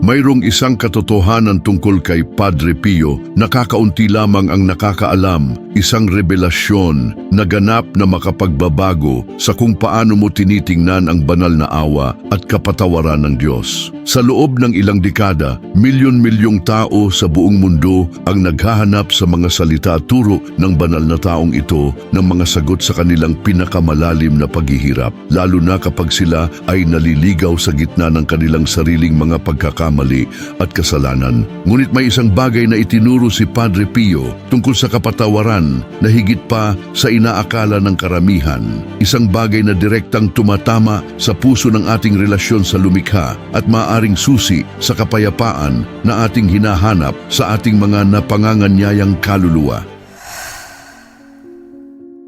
Mayroong isang katotohanan tungkol kay Padre Pio na kakaunti lamang ang nakakaalam, isang revelasyon na ganap na makapagbabago sa kung paano mo tinitingnan ang banal na awa at kapatawaran ng Diyos. Sa loob ng ilang dekada, milyon-milyong tao sa buong mundo ang naghahanap sa mga salita at turo ng banal na taong ito ng mga sagot sa kanilang pinakamalalim na paghihirap, lalo na kapag sila ay naliligaw sa gitna ng kanilang sariling mga pagkakamali at kasalanan. Ngunit may isang bagay na itinuro si Padre Pio tungkol sa kapatawaran na higit pa sa inaakala ng karamihan. Isang bagay na direktang tumatama sa puso ng ating relasyon sa lumikha at maaaring susi sa kapayapaan na ating hinahanap sa ating mga napanganganyayang kaluluwa.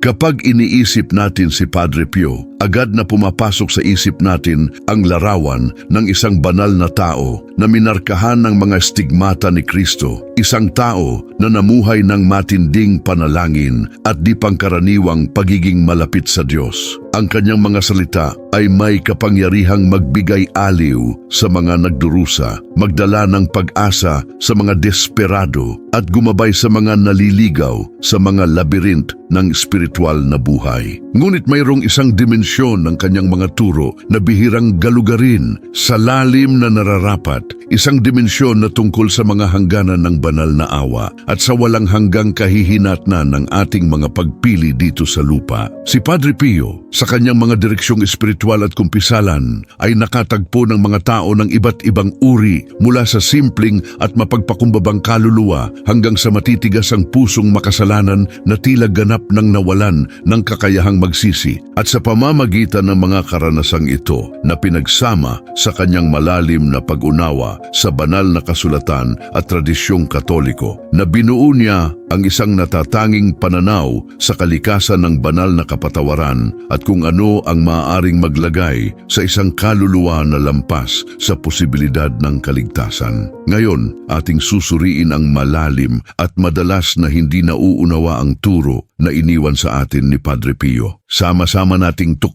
Kapag iniisip natin si Padre Pio, agad na pumapasok sa isip natin ang larawan ng isang banal na tao na minarkahan ng mga stigmata ni Kristo. Isang tao na namuhay ng matinding panalangin at di pangkaraniwang pagiging malapit sa Diyos. Ang kanyang mga salita ay may kapangyarihang magbigay aliw sa mga nagdurusa, magdala ng pag-asa sa mga desperado at gumabay sa mga naliligaw sa mga labirint ng spiritual na buhay. Ngunit mayroong isang dimensyon ng kanyang mga turo na bihirang galugarin sa lalim na nararapat, isang dimensyon na tungkol sa mga hangganan ng banal na awa at sa walang hanggang kahihinatnan ng ating mga pagpili dito sa lupa. Si Padre Pio, sa kanyang mga direksyong espiritual at kumpisalan, ay nakatagpo ng mga tao ng iba't ibang uri mula sa simpleng at mapagpakumbabang kaluluwa hanggang sa matitigas ang pusong makasalanan na tila ganap ng nawalan ng kakayahang magsisi at sa pamamagitan ng mga karanasang ito na pinagsama sa kanyang malalim na pag-unawa sa banal na kasulatan at tradisyong katoliko na binuo niya ang isang natatanging pananaw sa kalikasan ng banal na kapatawaran at kung ano ang maaaring maglagay sa isang kaluluwa na lampas sa posibilidad ng kaligtasan. Ngayon, ating susuriin ang malalim at madalas na hindi nauunawa ang turo na iniwan sa atin ni Padre Pio. Sama-sama nating tuklasin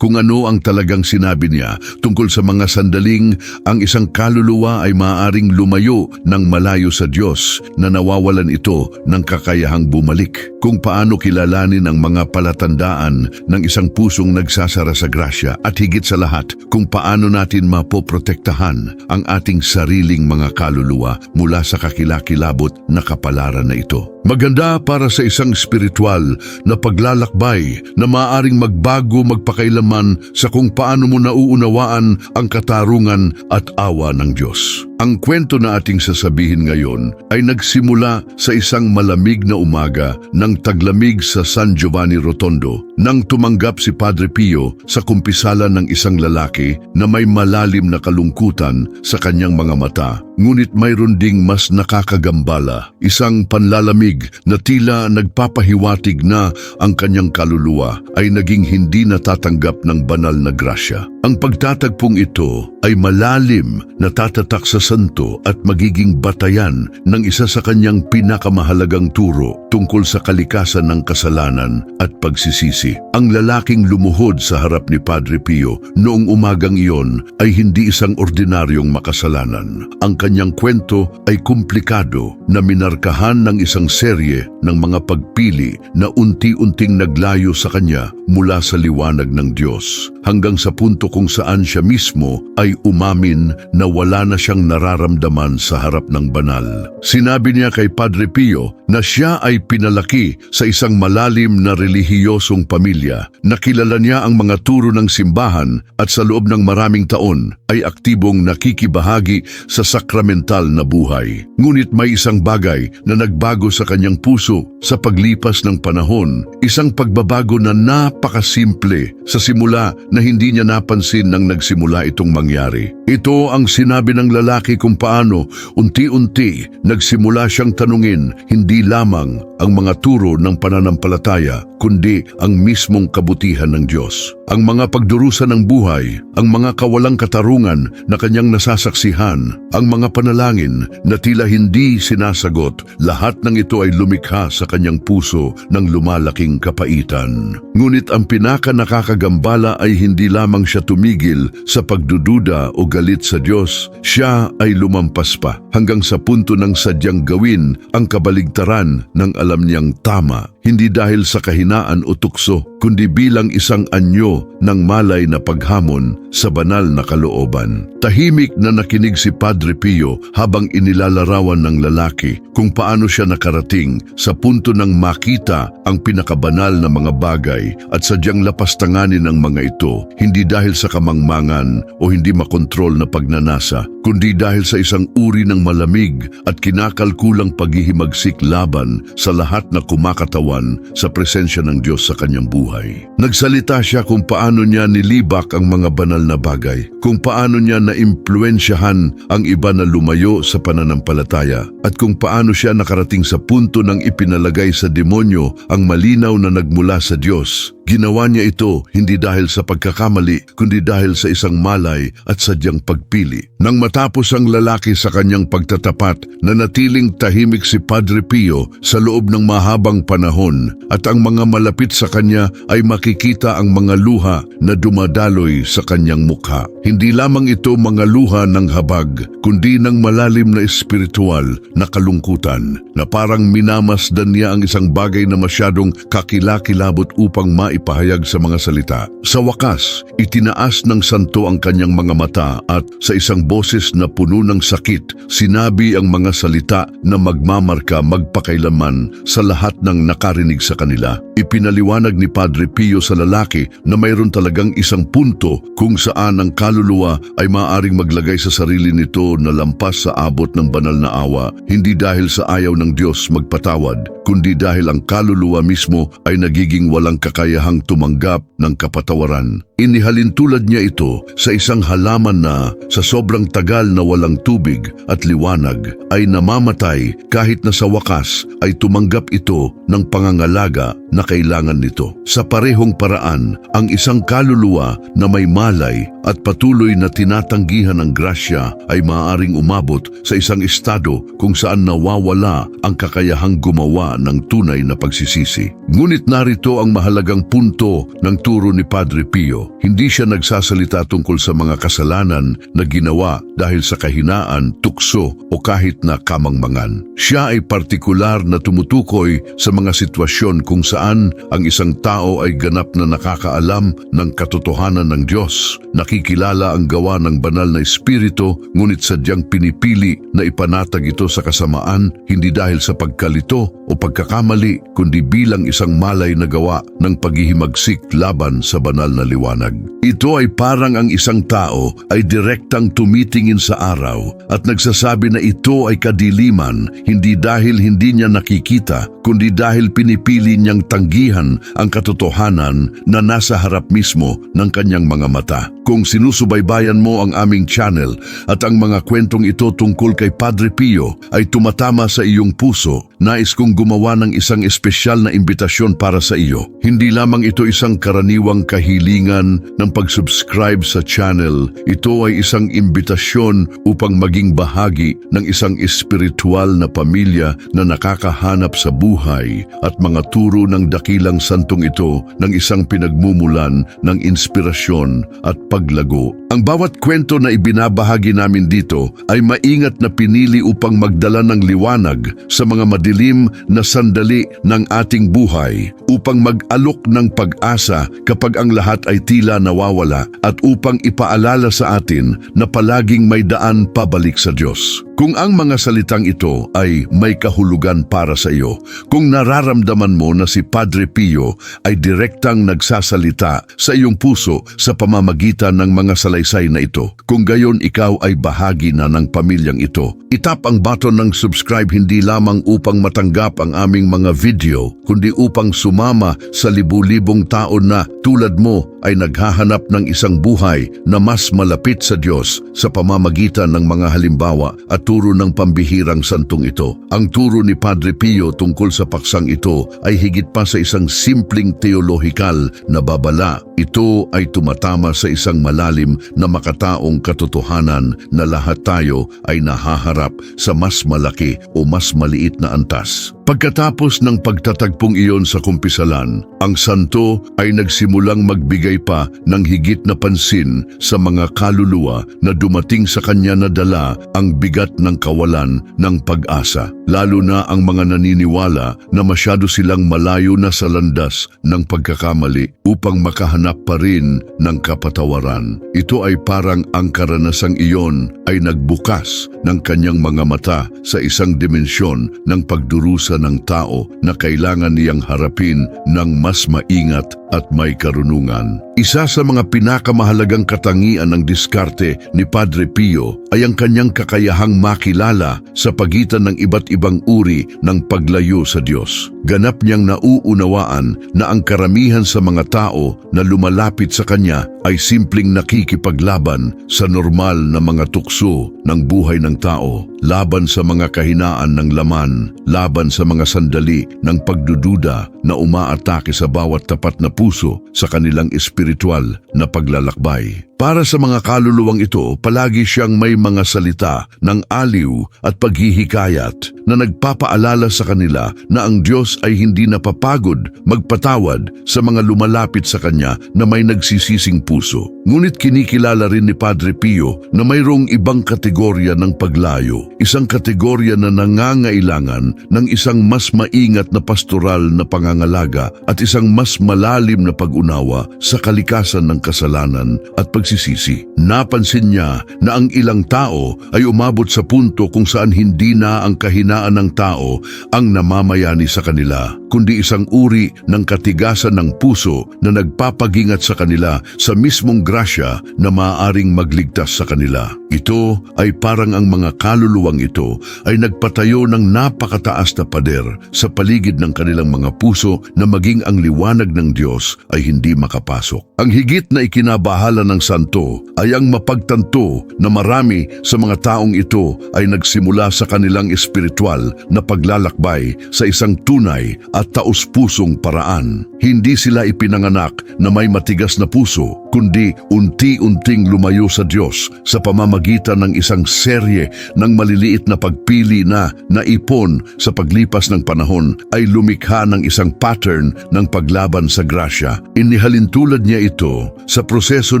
kung ano ang talagang sinabi niya tungkol sa mga sandaling ang isang kaluluwa ay maaaring lumayo ng malayo sa Diyos na nawawalan ito ng kakayahang bumalik. Kung paano kilalanin ang mga palatandaan ng isang pusong nagsasara sa grasya at higit sa lahat kung paano natin mapoprotektahan ang ating sariling mga kaluluwa mula sa kakilakilabot na kapalaran na ito. Maganda para sa isang spiritual na paglalakbay na maaring magbago magpakailaman sa kung paano mo nauunawaan ang katarungan at awa ng Diyos. Ang kwento na ating sasabihin ngayon ay nagsimula sa isang malamig na umaga ng taglamig sa San Giovanni Rotondo nang tumanggap si Padre Pio sa kumpisalan ng isang lalaki na may malalim na kalungkutan sa kanyang mga mata. Ngunit mayroon ding mas nakakagambala, isang panlalamig na tila nagpapahiwatig na ang kanyang kaluluwa ay naging hindi natatanggap ng banal na grasya. Ang pagtatagpong ito ay malalim na tatatak sa santo at magiging batayan ng isa sa kanyang pinakamahalagang turo tungkol sa kalikasan ng kasalanan at pagsisisi. Ang lalaking lumuhod sa harap ni Padre Pio noong umagang iyon ay hindi isang ordinaryong makasalanan. Ang kanyang kwento ay komplikado na minarkahan ng isang serye ng mga pagpili na unti-unting naglayo sa kanya mula sa liwanag ng Diyos hanggang sa punto kung saan siya mismo ay umamin na wala na siyang nararamdaman sa harap ng banal. Sinabi niya kay Padre Pio na siya ay pinalaki sa isang malalim na relihiyosong pamilya na kilala niya ang mga turo ng simbahan at sa loob ng maraming taon ay aktibong nakikibahagi sa sakramental na buhay. Ngunit may isang bagay na nagbago sa kanyang puso sa paglipas ng panahon, isang pagbabago na napakasimple sa simula na hindi niya napansin nang nagsimula itong mangyari. Ito ang sinabi ng lalaki kung paano unti-unti nagsimula siyang tanungin hindi lamang ang mga turo ng pananampalataya kundi ang mismong kabutihan ng Diyos. Ang mga pagdurusa ng buhay, ang mga kawalang katarungan na kanyang nasasaksihan, ang mga panalangin na tila hindi sinasagot, lahat ng ito ay lumikha sa kanyang puso ng lumalaking kapaitan. Ngunit ang pinaka nakakagambala ay hindi lamang siya tumigil sa pagdududa o galit sa Diyos, siya ay lumampas pa hanggang sa punto ng sadyang gawin ang kabaligtaran ng alam niyang tama, hindi dahil sa kahinaan o tukso, kundi bilang isang anyo ng malay na paghamon sa banal na kalooban. Tahimik na nakinig si Padre Pio habang inilalarawan ng lalaki kung paano siya nakarating sa punto ng makita ang pinakabanal na mga bagay at sadyang lapastanganin ang mga ito, hindi dahil sa kamangmangan o hindi makontrol na pagnanasa, kundi dahil sa isang uri ng malamig at kinakalkulang paghihimagsik laban sa lahat na kumakatawan sa presensya ng Diyos sa kanyang buhay. Nagsalita siya kung paano niya nilibak ang mga banal na bagay, kung paano niya naimpluensyahan ang iba na lumayo sa pananampalataya, at kung paano siya nakarating sa punto ng ipinalagay sa demonyo ang malinaw na nagmula sa Diyos. Ginawa niya ito hindi dahil sa pagkakamali, kundi dahil sa isang malay at sadyang pagpili. Nang matapos ang lalaki sa kanyang pagtatapat, nanatiling tahimik si Padre Pio sa loob ng mahabang panahon at ang mga malapit sa kanya ay makikita ang mga luha na dumadaloy sa kanyang mukha. Hindi lamang ito mga luha ng habag, kundi ng malalim na espiritual na kalungkutan na parang minamasdan niya ang isang bagay na masyadong kakilakilabot upang maipahayag sa mga salita. Sa wakas, itinaas ng santo ang kanyang mga mata at sa isang boses na puno ng sakit, sinabi ang mga salita na magmamarka magpakailaman sa lahat ng nakarinig sa kanila. Ipinaliwanag ni Padre Pio sa lalaki na mayroon talagang isang punto kung saan ang kaluluwa ay maaaring maglagay sa sarili nito na lampas sa abot ng banal na awa, hindi dahil sa ayaw ng Diyos magpatawad, kundi dahil ang kaluluwa mismo ay nagiging walang kakayahang tumanggap ng kapatawaran. Inihalin tulad niya ito sa isang halaman na sa sobrang tagal na walang tubig at liwanag ay namamatay kahit na sa wakas ay tumanggap ito ng pangangalaga na kailangan nito. Sa parehong paraan, ang isang kaluluwa na may malay at patuloy na tinatanggihan ng grasya ay maaaring umabot sa isang estado kung saan nawawala ang kakayahang gumawa ng tunay na pagsisisi. Ngunit narito ang mahalagang punto ng turo ni Padre Pio. Hindi siya nagsasalita tungkol sa mga kasalanan na ginawa dahil sa kahinaan, tukso o kahit na kamangmangan. Siya ay partikular na tumutukoy sa mga sitwasyon kung saan ang isang tao ay ganap na nakakaalam ng katotohanan ng Diyos, nakikilala ang gawa ng banal na espiritu, ngunit sadyang pinipili na ipanatag ito sa kasamaan hindi dahil sa pagkalito o pagkakamali, kundi bilang isang malay na gawa ng paghihimagsik laban sa banal na liwanag. Ito ay parang ang isang tao ay direktang tumitingin sa araw at nagsasabi na ito ay kadiliman hindi dahil hindi niya nakikita, kundi dahil pinipili niyang tanggihan ang katotohanan na nasa harap mismo ng kanyang mga mata. Kung sinusubaybayan mo ang aming channel at ang mga kwentong ito tungkol kay Padre Pio ay tumatama sa iyong puso, nais kong gumawa ng isang espesyal na imbitasyon para sa iyo. Hindi lamang ito isang karaniwang kahilingan ng pag-subscribe sa channel, ito ay isang imbitasyon upang maging bahagi ng isang espiritual na pamilya na nakakahanap sa buhay at mga turo ng dakilang santong ito ng isang pinagmumulan ng inspirasyon at paglago. Ang bawat kwento na ibinabahagi namin dito ay maingat na pinili upang magdala ng liwanag sa mga madilim na sandali ng ating buhay upang mag-alok ng pag-asa kapag ang lahat ay tila nawawala at upang ipaalala sa atin na palaging may daan pabalik sa Diyos. Kung ang mga salitang ito ay may kahulugan para sa iyo, kung nararamdaman mo na si Padre Pio ay direktang nagsasalita sa iyong puso sa pamamagitan ng mga salaysay na ito, kung gayon ikaw ay bahagi na ng pamilyang ito, itap ang button ng subscribe hindi lamang upang matanggap ang aming mga video, kundi upang sumama sa libu-libong tao na tulad mo ay naghahanap ng isang buhay na mas malapit sa Diyos sa pamamagitan ng mga halimbawa at turo ng pambihirang santong ito. Ang turo ni Padre Pio tungkol sa paksang ito ay higit pa sa isang simpleng teolohikal na babala. Ito ay tumatama sa isang malalim na makataong katotohanan na lahat tayo ay nahaharap sa mas malaki o mas maliit na antas. Pagkatapos ng pagtatagpong iyon sa kumpisalan, ang santo ay nagsimulang magbigay pa ng higit na pansin sa mga kaluluwa na dumating sa kanya na dala ang bigat ng kawalan ng pag-asa, lalo na ang mga naniniwala na masyado silang malayo na sa landas ng pagkakamali upang makahanap pa rin ng kapatawaran. Ito ay parang ang karanasang iyon ay nagbukas ng kanyang mga mata sa isang dimensyon ng pagdurusa ng tao na kailangan niyang harapin ng mas maingat at may karunungan. Isa sa mga pinakamahalagang katangian ng diskarte ni Padre Pio ay ang kanyang kakayahang makilala sa pagitan ng iba't ibang uri ng paglayo sa Diyos. Ganap niyang nauunawaan na ang karamihan sa mga tao na lumalapit sa kanya ay simpleng nakikipaglaban sa normal na mga tukso ng buhay ng tao, laban sa mga kahinaan ng laman, laban sa mga sandali ng pagdududa na umaatake sa bawat tapat na puso sa kanilang espiritual na paglalakbay. Para sa mga kaluluwang ito, palagi siyang may mga salita ng aliw at paghihikayat na nagpapaalala sa kanila na ang Diyos ay hindi napapagod magpatawad sa mga lumalapit sa Kanya na may nagsisising puso. Ngunit kinikilala rin ni Padre Pio na mayroong ibang kategorya ng paglayo, isang kategorya na nangangailangan ng isang mas maingat na pastoral na pangangalaga at isang mas malalim na pag-unawa sa kalikasan ng kasalanan at pagsisisi. Napansin niya na ang ilang tao ay umabot sa punto kung saan hindi na ang kahinaan ng tao ang namamayani sa kanila, kundi isang uri ng katigasan ng puso na nagpapagingat sa kanila sa mismong grasya na maaaring magligtas sa kanila. Ito ay parang ang mga kaluluwang ito ay nagpatayo ng napakataas na pader sa paligid ng kanilang mga puso na maging ang liwanag ng Diyos ay hindi makapasok. Ang higit na ikinabahala ng santo ay ang mapagtanto na marami sa mga taong ito ay nagsimula sa kanilang espiritual na paglalakbay sa isang tunay at taus-pusong paraan. Hindi sila ipinanganak na may matigas na puso, kundi unti-unting lumayo sa Diyos sa pamamagitan ng isang serye ng maliliit na pagpili na naipon sa paglipas ng panahon ay lumikha ng isang pattern ng paglaban sa grasya. Inihalintulad niya ito sa proseso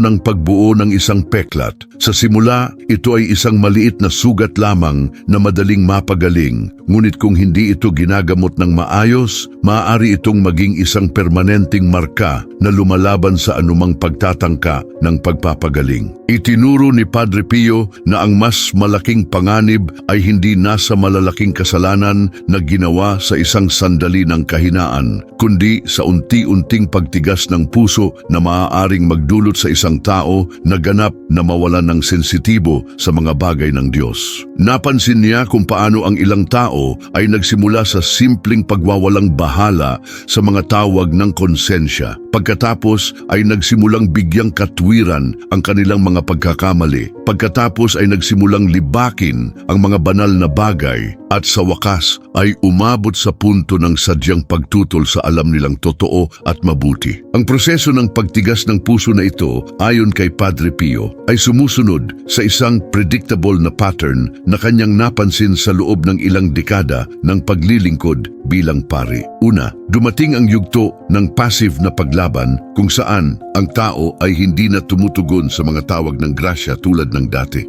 ng pagbuo ng isang peklat. Sa simula, ito ay isang maliit na sugat lamang na madaling mapagaling. Ngunit kung hindi ito ginagamot ng maayos, maaari itong maging isang permanenteng marka na lumalaban sa anumang pagtatangka ng pagpapagaling. Itinuro ni Padre Pio na ang mas malaking panganib ay hindi nasa malalaking kasalanan na ginawa sa isang sandali ng kahinaan, kundi sa unti-unting pagtigas ng puso na maaaring magdulot sa isang tao na ganap na mawalan ng sensitibo sa mga bagay ng Diyos. Napansin niya kung paano ang ilang tao ay nagsimula sa simpleng pagwawalang bahala sa mga tawag ng konsensya. Pagkatapos ay nagsimulang bigyang katwiran ang kanilang mga pagkakamali. Pagkatapos ay nagsimulang libakin ang mga banal na bagay at sa wakas ay umabot sa punto ng sadyang pagtutol sa alam nilang totoo at mabuti. Ang proseso ng pagtigas ng puso na ito ayon kay Padre Pio ay sumusunod sa isang predictable na pattern na kanyang napansin sa loob ng ilang dekada ng paglilingkod bilang pari. Una, dumating ang yugto ng passive na paglaban kung saan ang tao ay hindi na tumutugon sa mga tawag ng grasya tulad ng dati.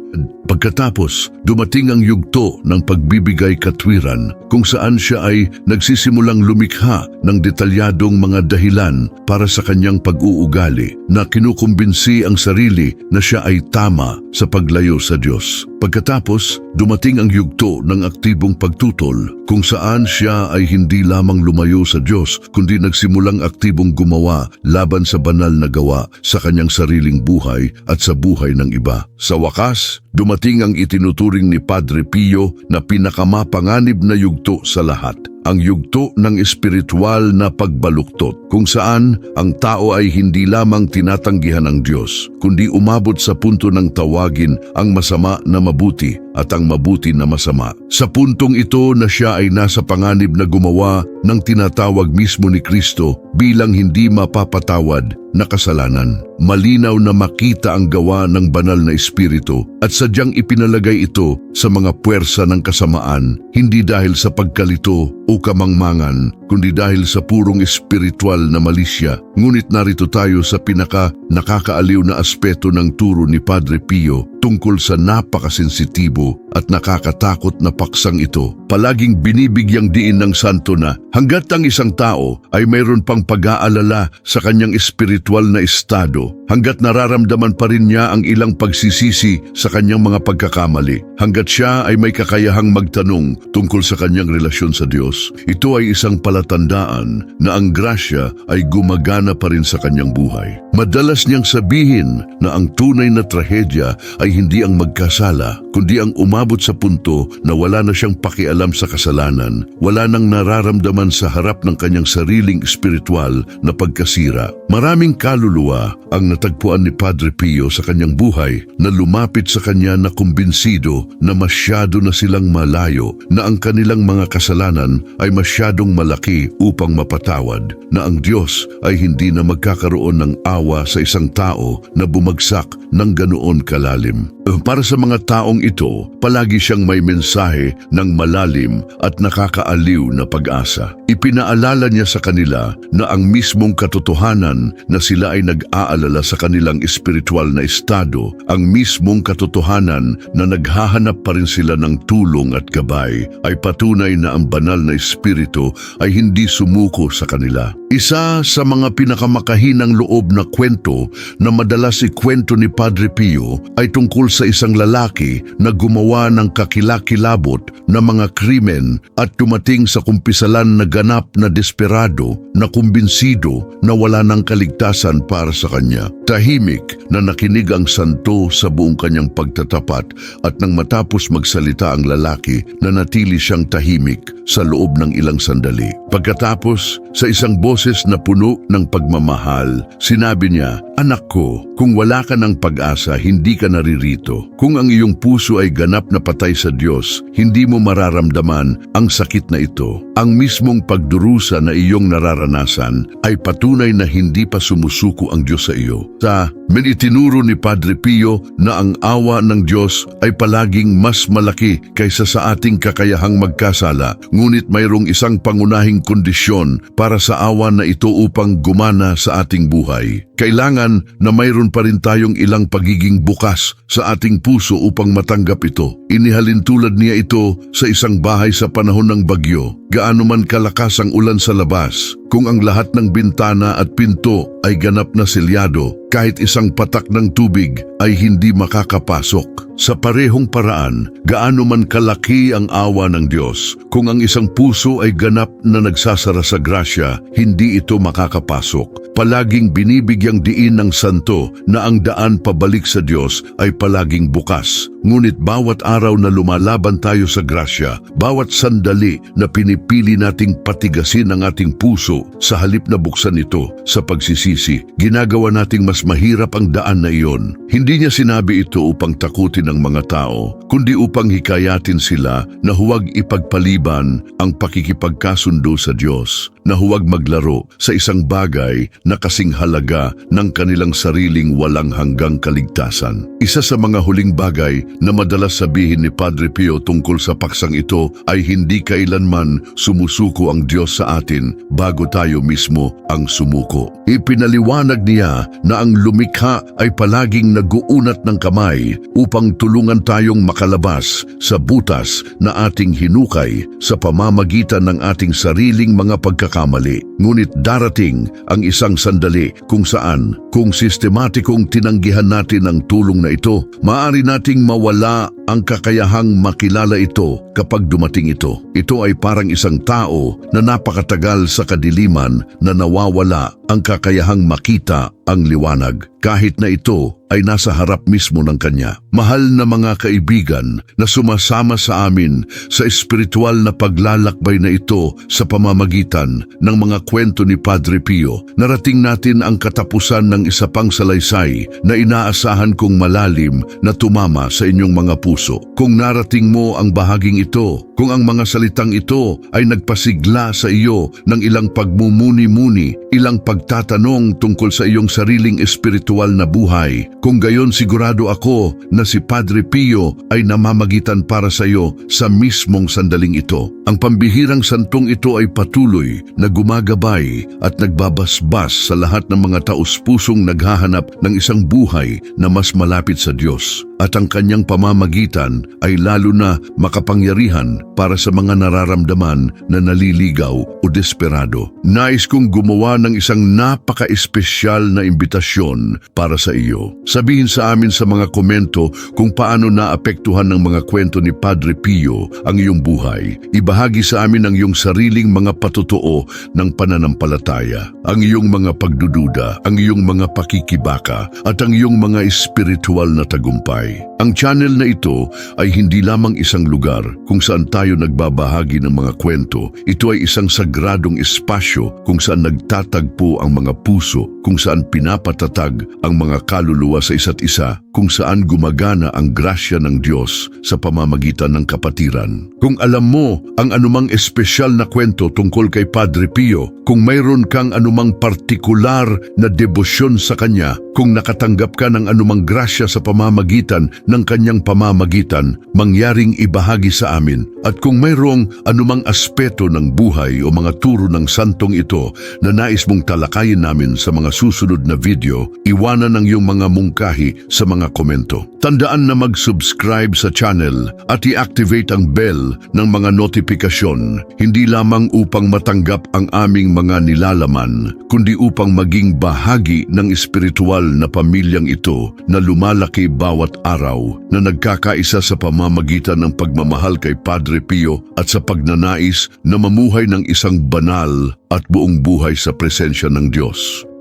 Pagkatapos, dumating ang yugto ng pagbibigay katwiran kung saan siya ay nagsisimulang lumikha ng detalyadong mga dahilan para sa kanyang pag-uugali na kinukumbinsi ang sarili na siya ay tama sa paglayo sa Diyos. Pagkatapos, dumating ang yugto ng aktibong pagtutol kung saan siya ay hindi lamang lumayo sa Diyos kundi nagsimulang aktibong gumawa laban sa banal na gawa sa kanyang sariling buhay at sa buhay ng iba. Sa wakas, dumating ang itinuturing ni Padre Pio na pinakamapanganib na yugto sa lahat ang yugto ng espiritual na pagbaluktot kung saan ang tao ay hindi lamang tinatanggihan ng Diyos kundi umabot sa punto ng tawagin ang masama na mabuti at ang mabuti na masama. Sa puntong ito na siya ay nasa panganib na gumawa ng tinatawag mismo ni Kristo bilang hindi mapapatawad na kasalanan. Malinaw na makita ang gawa ng banal na espiritu at sadyang ipinalagay ito sa mga puwersa ng kasamaan, hindi dahil sa pagkalito o kamangmangan, kundi dahil sa purong espiritual na malisya. Ngunit narito tayo sa pinaka nakakaaliw na aspeto ng turo ni Padre Pio tungkol sa napakasensitibo at nakakatakot na paksang ito. Palaging binibigyang diin ng santo na hanggat ang isang tao ay mayroon pang pag-aalala sa kanyang espiritual na estado, hanggat nararamdaman pa rin niya ang ilang pagsisisi sa kanyang mga pagkakamali, hanggat siya ay may kakayahang magtanong tungkol sa kanyang relasyon sa Diyos. Ito ay isang palatandaan na ang grasya ay gumagana pa rin sa kanyang buhay. Madalas niyang sabihin na ang tunay na trahedya ay hindi ang magkasala, kundi ang umabot sa punto na wala na siyang pakialam sa kasalanan, wala nang nararamdaman sa harap ng kanyang sariling espiritual na pagkasira. Maraming kaluluwa ang natagpuan ni Padre Pio sa kanyang buhay na lumapit sa kanya na kumbinsido na masyado na silang malayo, na ang kanilang mga kasalanan ay masyadong malaki upang mapatawad, na ang Diyos ay hindi na magkakaroon ng awa sa isang tao na bumagsak ng ganoon kalalim. Para sa mga taong ito, palagi siyang may mensahe ng malalim at nakakaaliw na pag-asa. Ipinaalala niya sa kanila na ang mismong katotohanan na sila ay nag-aalala sa kanilang espiritual na estado, ang mismong katotohanan na naghahanap pa rin sila ng tulong at gabay, ay patunay na ang banal na espiritu ay hindi sumuko sa kanila. Isa sa mga pinakamakahinang loob na kwento na madalas ikwento ni Padre Pio ay tungkol sa isang lalaki na gumawa ng kakilakilabot na mga krimen at tumating sa kumpisalan na ganap na desperado na kumbinsido na wala ng kaligtasan para sa kanya. Tahimik na nakinig ang santo sa buong kanyang pagtatapat at nang matapos magsalita ang lalaki, nanatili siyang tahimik sa loob ng ilang sandali. Pagkatapos, sa isang boses na puno ng pagmamahal, sinabi niya, Anak ko, kung wala ka ng pag-asa, hindi ka naririto. Kung ang iyong puso ay ganap na patay sa Diyos, hindi mo mararamdaman ang sakit na ito. Ang mismong pagdurusa na iyong nararanasan ay patunay na hindi pa sumusuko ang Diyos sa iyo. Sa men itinuro ni Padre Pio na ang awa ng Diyos ay palaging mas malaki kaysa sa ating kakayahang magkasala, ngunit mayroong isang pangunahing kondisyon para sa awa na ito upang gumana sa ating buhay. Kailangan na mayroon pa rin tayong ilang pagiging bukas sa ating puso upang matanggap ito. Inihalin tulad niya ito sa isang bahay sa panahon ng bagyo. Gaano man kalakas ang ulan sa labas, kung ang lahat ng bintana at pinto ay ganap na silyado, kahit isang patak ng tubig ay hindi makakapasok. Sa parehong paraan, gaano man kalaki ang awa ng Diyos, kung ang isang puso ay ganap na nagsasara sa grasya, hindi ito makakapasok. Palaging binibigyang diin ng santo na ang daan pabalik sa Diyos ay palaging bukas. Ngunit bawat araw na lumalaban tayo sa grasya, bawat sandali na pinipili nating patigasin ang ating puso sa halip na buksan ito sa pagsisisi, ginagawa nating mas mahirap ang daan na iyon. Hindi niya sinabi ito upang takutin ang mga tao, kundi upang hikayatin sila na huwag ipagpaliban ang pakikipagkasundo sa Diyos, na huwag maglaro sa isang bagay na kasing halaga ng kanilang sariling walang hanggang kaligtasan. Isa sa mga huling bagay na madalas sabihin ni Padre Pio tungkol sa paksang ito ay hindi kailanman sumusuko ang Diyos sa atin bago tayo mismo ang sumuko. Ipinaliwanag niya na ang lumikha ay palaging naguunat ng kamay upang tulungan tayong makalabas sa butas na ating hinukay sa pamamagitan ng ating sariling mga pagkakamali. Ngunit darating ang isang sandali kung saan, kung sistematikong tinanggihan natin ang tulong na ito, maaari nating mawala ang kakayahang makilala ito kapag dumating ito. Ito ay parang isang tao na napakatagal sa kadiliman na nawawala ang kakayahang makita ang liwanag kahit na ito ay nasa harap mismo ng Kanya. Mahal na mga kaibigan na sumasama sa amin sa espiritual na paglalakbay na ito sa pamamagitan ng mga kwento ni Padre Pio, narating natin ang katapusan ng isa pang salaysay na inaasahan kong malalim na tumama sa inyong mga puso. Kung narating mo ang bahaging ito, kung ang mga salitang ito ay nagpasigla sa iyo ng ilang pagmumuni-muni, ilang pagtatanong tungkol sa iyong sariling espiritual na buhay, kung gayon sigurado ako na si Padre Pio ay namamagitan para sa iyo sa mismong sandaling ito. Ang pambihirang santong ito ay patuloy na gumagabay at nagbabasbas sa lahat ng mga taus-pusong naghahanap ng isang buhay na mas malapit sa Diyos. At ang kanyang pamamagitan ay lalo na makapangyarihan para sa mga nararamdaman na naliligaw o desperado. Nais kong gumawa ng isang napaka-espesyal na imbitasyon para sa iyo. Sabihin sa amin sa mga komento kung paano naapektuhan ng mga kwento ni Padre Pio ang iyong buhay. Ibahagi sa amin ang iyong sariling mga patotoo ng pananampalataya, ang iyong mga pagdududa, ang iyong mga pakikibaka, at ang iyong mga espiritual na tagumpay. Ang channel na ito ay hindi lamang isang lugar kung saan tayo nagbabahagi ng mga kwento. Ito ay isang sagradong espasyo kung saan nagtatagpo ang mga puso, kung saan pinapatatag ang mga kaluluwa sa isa't isa, kung saan gumagana ang grasya ng Diyos sa pamamagitan ng kapatiran. Kung alam mo ang anumang espesyal na kwento tungkol kay Padre Pio, kung mayroon kang anumang partikular na debosyon sa Kanya, kung nakatanggap ka ng anumang grasya sa pamamagitan ng Kanyang pamamagitan, mangyaring ibahagi sa amin. At kung mayroong anumang aspeto ng buhay o mga turo ng santong ito na nais mong talakayin namin sa mga susunod na video, iwanan ang iyong mga mungkahi sa mga komento. Tandaan na mag-subscribe sa channel at i-activate ang bell ng mga notifikasyon, hindi lamang upang matanggap ang aming mga nilalaman, kundi upang maging bahagi ng espiritual na pamilyang ito na lumalaki bawat araw na nagkakaisa sa pamamagitan ng pagmamahal kay Padre Pio at sa pagnanais na mamuhay ng isang banal at buong buhay sa presensya ng Diyos.